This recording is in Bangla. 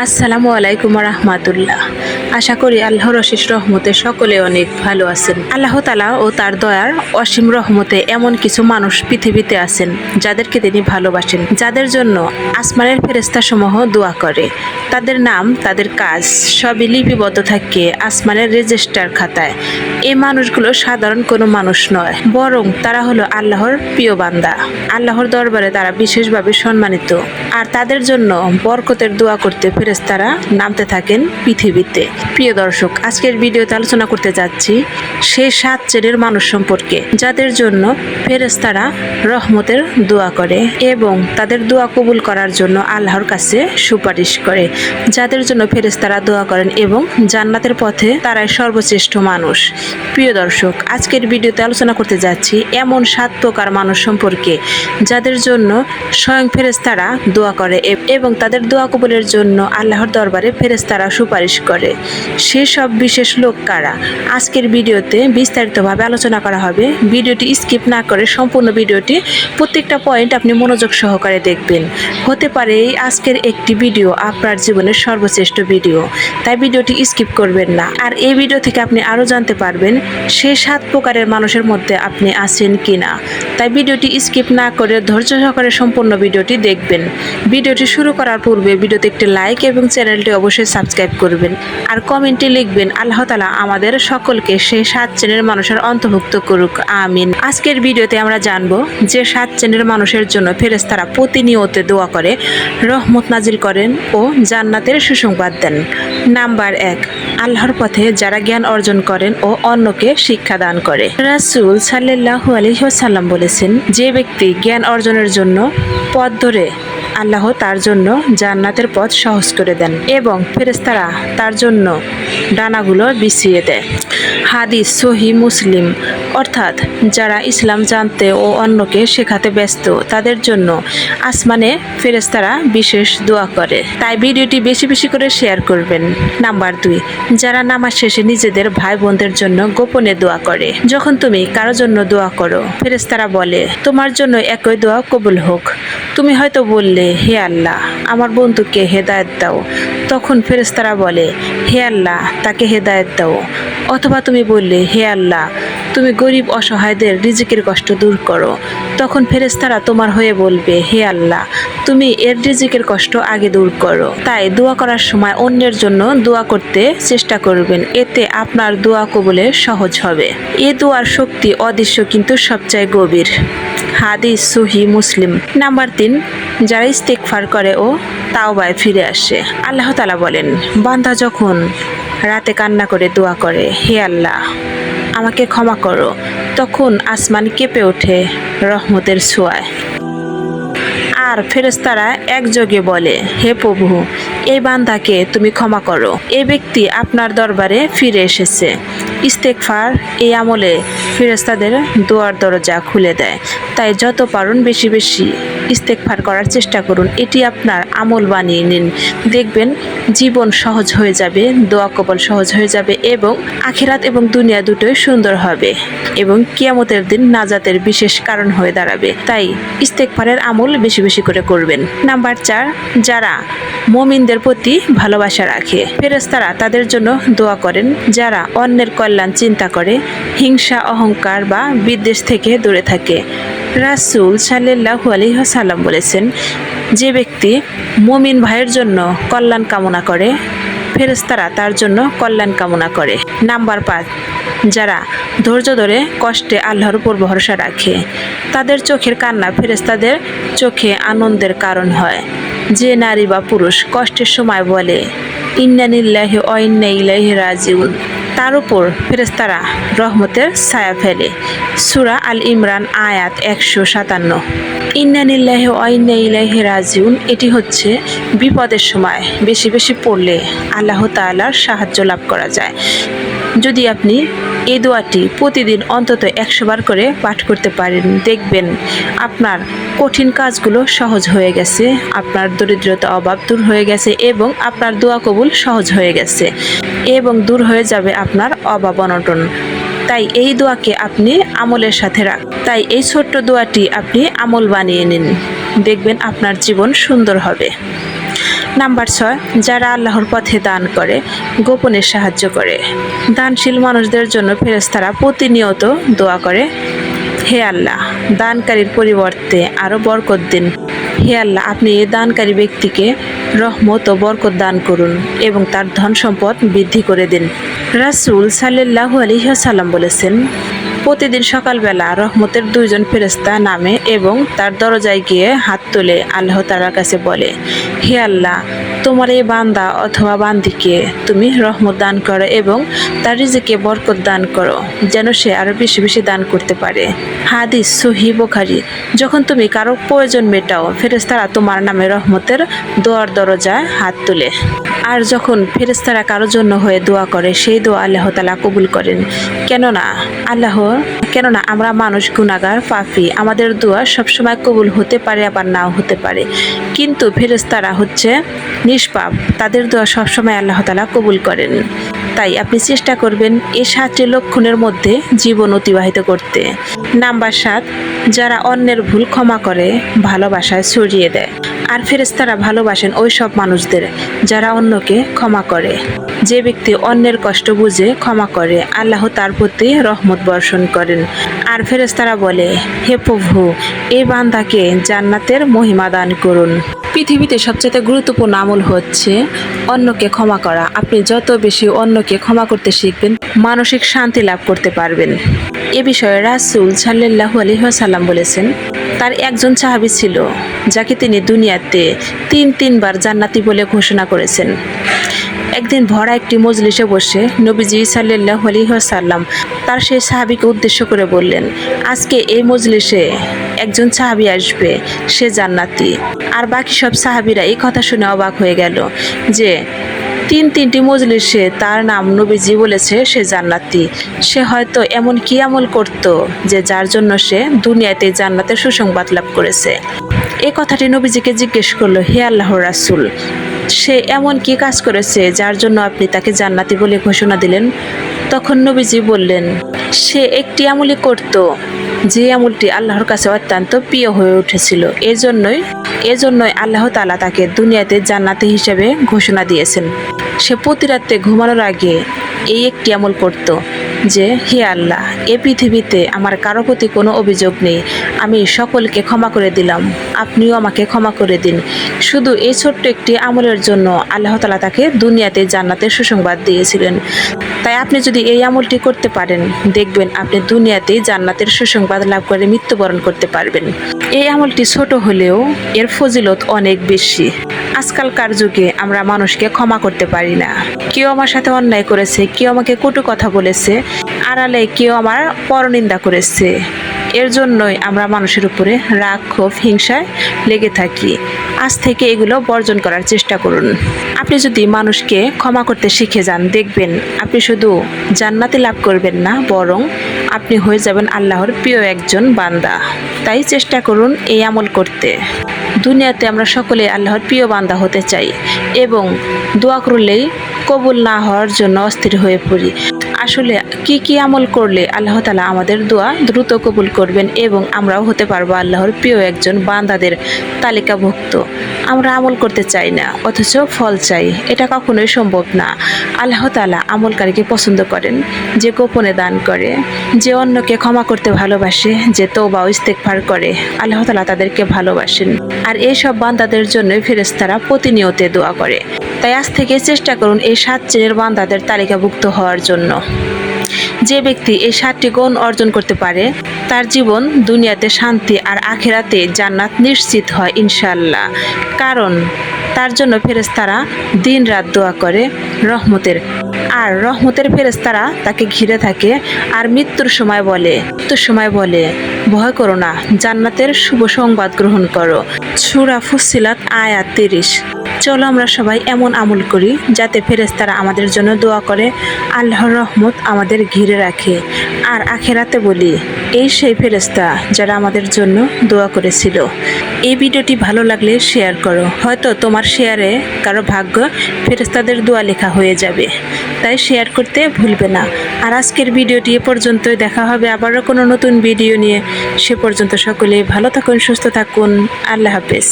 আসসালামু আলাইকুম রহমাতুল্লাহ। আশা করি আল্লাহর অশেষ রহমতে সকলে অনেক ভালো আছেন। আল্লাহ তালা ও তার দয়ার অসীম রহমতে এমন কিছু মানুষ পৃথিবীতে আছেন, যাদেরকে তিনি ভালোবাসেন, যাদের জন্য আসমানের ফেরেস্তা সমূহ দোয়া করে। তাদের নাম, তাদের কাজ সবই লিপিবদ্ধ থাকে আসমানের রেজিস্টার খাতায়। এই মানুষগুলো সাধারণ কোনো মানুষ নয়, বরং তারা হলো আল্লাহর প্রিয় বান্দা। আল্লাহর দরবারে তারা বিশেষভাবে সম্মানিত। আর তাদের জন্য বরকতের দোয়া করতে ফেরেস্তারা নামতে থাকেন পৃথিবীতে। প্রিয় দর্শক, আজকের ভিডিওতে আলোচনা করতে যাচ্ছি সেই সাত শ্রেণির মানুষ সম্পর্কে, যাদের জন্য ফেরেস্তারা রহমতের দোয়া করে এবং তাদের দোয়া কবুল করার জন্য আল্লাহর কাছে সুপারিশ করে। যাদের জন্য ফেরেস্তারা দোয়া করেন এবং জান্নাতের পথে তারাই সর্বশ্রেষ্ঠ মানুষ। প্রিয় দর্শক, আজকের ভিডিওতে আলোচনা করতে যাচ্ছি এমন সাত প্রকার মানুষ সম্পর্কে, যাদের জন্য স্বয়ং ফেরেস্তারা দোয়া করে এবং তাদের দোয়া কবুলের জন্য আল্লাহর দরবারে ফেরেস্তারা সুপারিশ করে। সেসব বিশেষ লোক কারা? আজকের ভিডিওতে বিস্তারিতভাবে আলোচনা করা হবে। ভিডিওটি স্কিপ না করে সম্পূর্ণ ভিডিওটি প্রত্যেকটা পয়েন্ট আপনি মনোযোগ সহকারে দেখবেন। হতে পারে এই আজকের একটি ভিডিও আপনার জীবনের সর্বশ্রেষ্ঠ ভিডিও, তাই ভিডিওটি স্কিপ করবেন না। আর এই ভিডিও থেকে আপনি আরও জানতে পারবেন সে সাত প্রকারের মানুষের মধ্যে আপনি আছেন কিনা। তাই ভিডিওটি স্কিপ না করে ধৈর্য সহকারে সম্পূর্ণ ভিডিওটি দেখবেন। ভিডিওটি শুরু করার পূর্বে ভিডিওতে একটি লাইক এবং চ্যানেলটি অবশ্যই সাবস্ক্রাইব করবেন। আর কমেন্টে লিখবেন, আল্লাহ তালা আমাদের সকলকে সেই সাত শ্রেণির মানুষের অন্তর্ভুক্ত করুক, আমিন। আজকের ভিডিওতে আমরা জানব যে সাত শ্রেণির মানুষের জন্য ফেরেস্তারা প্রতিনিয়ত দোয়া করে, রহমত নাজিল করেন ও জান্নাতের সুসংবাদ দেন। নাম্বার এক, আল্লাহর পথে যারা জ্ঞান অর্জন করেন ও অন্যকে শিক্ষা দান করে। রাসূল সাল্লাল্লাহু আলাইহি বলেছেন, যে ব্যক্তি জ্ঞান অর্জনের জন্য পথ ধরে আল্লাহ তার জন্য জান্নাতের পথ সহজ করে দেন এবং ফেরেস্তারা তার জন্য ডানাগুলো বিছিয়ে দেয়। হাদিস সহি মুসলিম। অর্থাৎ যারা ইসলাম জানতে ও অন্যকে শেখাতে ব্যস্ত, তাদের জন্য আসমানে ফেরেস্তারা বিশেষ দোয়া করে। তাই ভিডিওটি বেশি বেশি করে শেয়ার করবেন। নাম্বার দুই, যারা নামাজ শেষে নিজেদের ভাই বোনদের জন্য গোপনে দোয়া করে, যখন তুমি কারও জন্য দোয়া করো ফেরেস্তারা বলে, তোমার জন্য একই দোয়া কবুল হোক। তুমি হয়তো বললে, হে আল্লাহ, আমার বন্ধুকে হেদায়ত দাও। তখন ফেরেস্তারা বলে, হে আল্লাহ, তাকে হেদায়েত দাও। অথবা তুমি বললে, হে আল্লাহ তুমি গরিব অসহায়দের রিজিকের কষ্ট দূর করো। তখন ফেরেস্তারা তোমার হয়ে বলবে, হে আল্লাহ, তুমি এর রিজিকের কষ্ট আগে দূর করো। তাই দোয়া করার সময় অন্যের জন্য দোয়া করতে চেষ্টা করবেন, এতে আপনার দোয়া কবুলে সহজ হবে। এ দোয়ার শক্তি অদৃশ্য কিন্তু সবচেয়ে গভীর। হাদিস সুহি মুসলিম, নাম্বার তিন, যারা ইস্তেকফার করে ও তাওবায় ফিরে আসে। আল্লাহ তালা বলেন, বান্দা যখন রাতে কান্না করে দোয়া করে, হে আল্লাহ আমাকে ক্ষমা করো। তখন আসমান কেঁপে ওঠে রহমতের ছোঁয়ায়। আর ফেরেস্তারা একযোগে বলে, হে প্রভু, এই বান্দাকে তুমি ক্ষমা করো। এই ব্যক্তি আপনার দরবারে ফিরে এসেছে। ইস্তেকফার এই আমলে ফেরেস্তাদের দোয়ার দরজা খুলে দেয়। তাই যত পারুন বেশি বেশি ইস্তেকফার করার চেষ্টা করুন। এটি আপনার আমল বানিয়ে নিন। দেখবেন জীবন সহজ হয়ে যাবে, দোয়া কবল সহজ হয়ে যাবে এবং আখিরাত এবং দুনিয়া দুটোই সুন্দর হবে এবং কিয়ামতের দিন নাজাতের বিশেষ কারণ হয়ে দাঁড়াবে। তাই ইস্তেকফারের আমল বেশি বেশি করে করবেন। নাম্বার চার, যারা মমিনদের প্রতি ভালোবাসা রাখে ফেরেস্তারা তাদের জন্য দোয়া করেন। যারা অন্যের কল্যাণ চিন্তা করে, হিংসা, অহংকার বা বিদ্বেষ থেকে দূরে থাকে রাসূল সাল্লাল্লাহু আলাইহি ওয়াসাল্লাম বলেছেন, যে ব্যক্তি মমিন ভাইয়ের জন্য কল্যাণ কামনা করে ফেরেস্তারা তার জন্য কল্যাণ কামনা করে। নাম্বার পাঁচ, যারা ধৈর্য ধরে কষ্টে আল্লাহর উপর ভরসা রাখে, তাদের চোখের কান্না ফেরেস্তাদের চোখে আনন্দের কারণ হয়। যে নারী বা পুরুষ কষ্টের সময় বলে ইন্নানিল্লাহি অইন্না ইলাইহি রাজিউন। তার উপর ফেরেস্তারা রহমতের ছায়া ফেলে। সুরা আল ইমরান, আয়াত একশো সাতান্ন। ইন্নানিল্লাহি ইলাইহি রাজিউন, এটি হচ্ছে বিপদের সময়। বেশি বেশি পড়লে আল্লাহ তাআলার সাহায্য লাভ করা যায়। যদি আপনি এই দোয়াটি প্রতিদিন অন্তত একশো বার করে পাঠ করতে পারেন, দেখবেন আপনার কঠিন কাজগুলো সহজ হয়ে গেছে, আপনার দরিদ্রতা অভাব দূর হয়ে গেছে এবং আপনার দোয়া কবুল সহজ হয়ে গেছে এবং দূর হয়ে যাবে আপনার অভাব অনটন। তাই এই দোয়াকে আপনি আমলের সাথে রাখ। তাই এই ছোট্ট দোয়াটি আপনি আমল বানিয়ে নিন, দেখবেন আপনার জীবন সুন্দর হবে। নাম্বার ছয়, যারা আল্লাহর পথে দান করে, গোপনে সাহায্য করে। দানশীল মানুষদের জন্য ফেরেস্তারা প্রতিনিয়ত দোয়া করে, হে আল্লাহ, দানকারীর পরিবর্তে আরও বরকত দিন। হে আল্লাহ, আপনি এই দানকারী ব্যক্তিকে রহমত ও বরকত দান করুন এবং তার ধন সম্পদ বৃদ্ধি করে দিন। রাসূল সাল্লাল্লাহু আলাইহি সাল্লাম বলেছেন প্রতিদিন সকালবেলা রহমতের দুইজন ফেরেস্তা নামে এবং তার দরজায় গিয়ে হাত তুলে আল্লাহ তালার কাছে বলে, হে আল্লাহ, তোমার এই বান্দা অথবা বান্দিকে তুমি রহমত দান করো এবং তার রিজিকে বরকত দান করো, যেন সে আরও বেশি বেশি দান করতে পারে। হাদিস সহি বোখারি। যখন তুমি কারও প্রয়োজন মেটাও ফেরেস্তারা তোমার নামে রহমতের দোয়ার দরজায় হাত তুলে। আর যখন ফেরেস্তারা কারোর জন্য হয়ে দোয়া করে, সেই দোয়া আল্লাহ তালা কবুল করেন। কেননা আল্লাহ, কেননা আমরা মানুষ গুণাগার পাপি আমাদের দোয়া সবসময় কবুল হতে পারে, আবার নাও হতে পারে। কিন্তু ফেরেস্তারা হচ্ছে নিষ্পাপ। তাদের দোয়া সবসময় আল্লাহ তালা কবুল করেন। তাই আপনি চেষ্টা করবেন এই সাতটি লক্ষণের মধ্যে জীবন অতিবাহিত করতে। নাম্বার সাত যারা অন্যের ভুল ক্ষমা করে, ভালোবাসায় ছড়িয়ে দেয়। আর ফেরেস্তারা ভালোবাসেন ওই সব মানুষদের যারা অন্যকে ক্ষমা করে। যে ব্যক্তি অন্যের কষ্ট বুঝে ক্ষমা করে, আল্লাহ তার প্রতি রহমত বর্ষণ করেন। আর ফেরেস্তারা বলে, হে প্রভু এই বান্দাকে জান্নাতের মহিমা দান করুন। পৃথিবীতে সবচেয়ে গুরুত্বপূর্ণ আমল হচ্ছে অন্যকে ক্ষমা করা। আপনি যত বেশি অন্যকে ক্ষমা করতে শিখবেন, মানসিক শান্তি লাভ করতে পারবেন। এ বিষয়ে রাসুল সাল্লাহু আলহিহাসাল্লাম বলেছেন, তার একজন সাহাবি ছিল, যাকে তিনি দুনিয়াতে তিন তিনবার জান্নাতি বলে ঘোষণা করেছেন। একদিন ভরা একটি মজলিসে বসে নবীজি সাল্লাহ আলহিহাসাল্লাম তার সেই সাহাবিকে উদ্দেশ্য করে বললেন, আজকে এই মজলিসে একজন সাহাবি আসবে, সে জান্নাতি। আর বাকি সব সাহাবিরা এই কথা শুনে অবাক হয়ে গেল যে তিন তিনটি মজলিসে তার নাম নবীজি বলেছে, সে জান্নাতি। সে হয়তো এমন কি আমল করত যে যার জন্য সে দুনিয়াতে জান্নাতের সুসংবাদ লাভ করেছে। এ কথাটি নবীজিকে জিজ্ঞেস করল, হে আল্লাহর রাসুল সে এমন কি কাজ করেছে যার জন্য আপনি তাকে জান্নাতি বলে ঘোষণা দিলেন? তখন নবীজি বললেন, সে একটি আমলই করত, যে আমলটি আল্লাহর কাছে অত্যন্ত প্রিয় হয়ে উঠেছিল। এজন্যই এজন্যই আল্লাহ তালা তাকে দুনিয়াতে জান্নাতি হিসেবে ঘোষণা দিয়েছেন। সে প্রতি রাত্রে ঘুমানোর আগে এই একটি আমল করত। যে, হে আল্লাহ, এ পৃথিবীতে আমার কারও প্রতি কোনো অভিযোগ নেই। আমি সকলকে ক্ষমা করে দিলাম। আপনিও আমাকে ক্ষমা করে দিন। শুধু এই ছোট্ট একটি আমলের জন্য আল্লাহ তালা তাকে দুনিয়াতে জান্নাতের সুসংবাদ দিয়েছিলেন। তাই আপনি যদি এই আমলটি করতে পারেন, দেখবেন আপনি দুনিয়াতেই জান্নাতের সুসংবাদ লাভ করে মৃত্যুবরণ করতে পারবেন। এই আমলটি ছোট হলেও এর ফজিলত অনেক বেশি। আজকালকার যুগে আমরা মানুষকে ক্ষমা করতে পারি না। কেউ আমার সাথে অন্যায় করেছে, কেউ আমাকে কটু কথা বলেছে আড়ালে কেউ আমার পরনিন্দা করেছে। এর জন্যই আমরা মানুষের উপরে রাগ, ক্ষোভ, হিংসায় লেগে থাকি। আজ থেকে এগুলো বর্জন করার চেষ্টা করুন। আপনি যদি মানুষকে ক্ষমা করতে শিখে যান, দেখবেন আপনি শুধু জান্নাতি লাভ করবেন না, বরং আপনি হয়ে যাবেন আল্লাহর প্রিয় একজন বান্দা। তাই চেষ্টা করুন এই আমল করতে। দুনিয়াতে আমরা সকলে আল্লাহর প্রিয় বান্দা হতে চাই এবং দোয়া করলেই কবুল না হওয়ার জন্য অস্থির হয়ে পড়ি। আসলে কি কি আমল করলে আল্লাহ তালা আমাদের দোয়া দ্রুত কবুল করবেন এবং আমরাও হতে পারব আল্লাহর প্রিয় একজন বান্দাদের তালিকাভুক্ত। আমরা আমল করতে চাই না, অথচ ফল চাই। এটা কখনোই সম্ভব না। আল্লাহ তালা আমলকারীকে পছন্দ করেন, যে গোপনে দান করে, যে অন্যকে ক্ষমা করতে ভালোবাসে, যে তৌবা ইস্তেকফার করে। আল্লাহ তালা তাদেরকে ভালোবাসেন। আর এইসব বান্দাদের জন্যই ফেরেস্তারা প্রতিনিয়তে দোয়া করে। তাই আজ থেকে চেষ্টা করুন এই সাত শ্রেণির বান্দাদের তালিকাভুক্ত হওয়ার জন্য। যে ব্যক্তি এই সাতটি গুণ অর্জন করতে পারে, তার জীবন, দুনিয়াতে শান্তি আর আখেরাতে জান্নাত নিশ্চিত হয় ইনশাল্লাহ কারণ তার জন্য ফেরেস্তারা দিন রাত দোয়া করে রহমতের। আর রহমতের ফেরেস্তারা তাকে ঘিরে থাকে আর মৃত্যুর সময় বলে। মৃত্যুর সময় বলে, ভয় করো না, জান্নাতের শুভ সংবাদ গ্রহণ করো। সুরা ফুসিলাত আয়াত তিরিশ। চলো আমরা সবাই এমন আমল করি যাতে ফেরেস্তারা আমাদের জন্য দোয়া করে, আল্লাহর রহমত আমাদের ঘিরে রাখে। আর আখেরাতে বলি, এই সেই ফেরেস্তা যারা আমাদের জন্য দোয়া করেছিল। এই ভিডিওটি ভালো লাগলে শেয়ার করো। হয়তো তোমার শেয়ারে কারও ভাগ্য ফেরেস্তাদের দোয়া লেখা হয়ে যাবে। তাই শেয়ার করতে ভুলবে না। আর আজকের ভিডিওটি এ পর্যন্তই। দেখা হবে আবারও কোনো নতুন ভিডিও নিয়ে। সে পর্যন্ত সকলে ভালো থাকুন, সুস্থ থাকুন। আল্লাহ হাফেজ।